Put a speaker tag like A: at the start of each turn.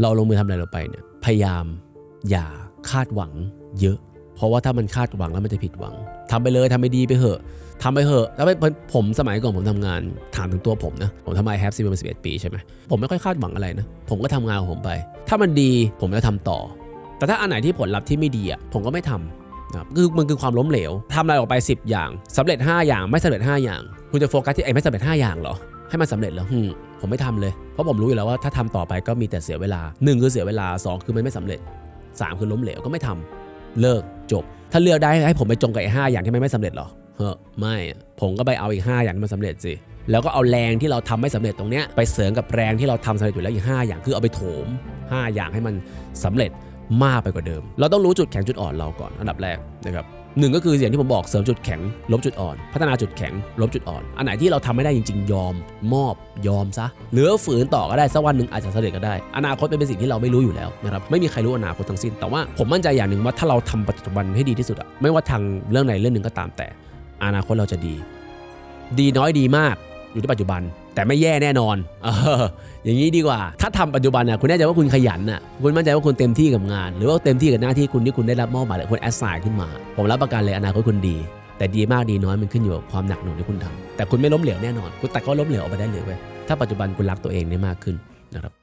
A: เราลงมือทำอะไรเราไปเนี่ยพยายามอย่าคาดหวังเยอะ เพราะว่าถ้ามันคาดหวังแล้วมันจะผิดหวังทำไปเลยทำไปดีไปเหอะทำไปเหอะแล้วไปผมสมัยก่อนผมทำงานถามถึงตัวผมนะผมทำไมแฮปซีมาสิบเอ็ดปีใช่ไหมผมไม่ค่อยคาดหวังอะไรนะ ผมก็ทำงานของผมไป ถ้ามันดีผมจะทำต่อ แต่ถ้าอันไหนที่ผลลัพธ์ที่ไม่ดีอะผมก็ไม่ทำนะคือมันคือความล้มเหลวทำอะไรออกไป 10 อย่างสำเร็จ 5 อย่างไม่สำเร็จ 5 อย่าง คุณจะโฟกัสที่ไอ้ไม่สำเร็จ5อย่างเหรอ ให้มันสำเร็จเหรอผมไม่ทำเลย เพราะผมรู้อยู่แล้วว่าถ้าทำต่อไปก็มีแต่เสียเวลา 1 คือเสียเวลา 2 คือมันไม่สำเร็จ 3 คือล้มเหลวก็ไม่ทำเลิกจบ ถ้าเลือกได้ให้ผมไปจงกับไอ้ห้าอย่างที่มันไม่สำเร็จเหรอเฮ้อไม่ผมก็ไปเอาอีก 5 อย่างที่มันสำเร็จสิแล้วก็เอาแรงที่เราทำไม่สำเร็จตรงเนี้ยไปเสริมกับแรงที่เราทำสำเร็จอยู่แล้วอีก 5 อย่างคือเอาไปโถม 5 อย่างให้มันสำเร็จมากไปกว่าเดิม เราต้องรู้จุดแข็งจุดอ่อนเราก่อนอันดับแรกนะครับ หนึ่งก็คืออย่างที่ผมบอกเสริมจุดแข็ง ลบจุดอ่อน พัฒนาจุดแข็ง ลบจุดอ่อน อันไหนที่เราทำไม่ได้จริง ๆ ยอม มอบ ยอมซะหรือฝืนต่อก็ได้สักวันหนึ่งอาจจะสำเร็จก็ได้ อนาคตเป็นสิ่งที่เราไม่รู้อยู่แล้วนะครับไม่มีใครรู้อนาคตทั้งสิ้น แต่ว่าผมมั่นใจอย่างหนึ่งว่าถ้าเราทำปัจจุบันให้ดีที่สุดอะไม่ว่าทางเรื่องใดเรื่องหนึ่งก็ตามแต่ อนาคตเราจะดี ดีน้อยดีมากอยู่ที่ปัจจุบัน แต่ไม่แย่แน่นอนเอออย่างนี้ดีกว่า ถ้าทำปัจจุบันน่ะคุณแน่ใจว่าคุณขยันน่ะคุณมั่นใจว่าคุณเต็มที่กับงาน หรือว่าเต็มที่กับหน้าที่คุณที่คุณได้รับมอบหมายหรือคุณแอสไซน์ขึ้นมา ผมรับประกันเลยอนาคตคุณดี แต่ดีมากดีน้อยมันขึ้นอยู่กับความหนักหน่วงที่คุณทำแต่คุณไม่ล้มเหลวแน่นอน คุณตัดก็ล้มเหลวออกไปได้เลยเว้ยถ้าปัจจุบันคุณรักตัวเองได้มากขึ้นนะครับ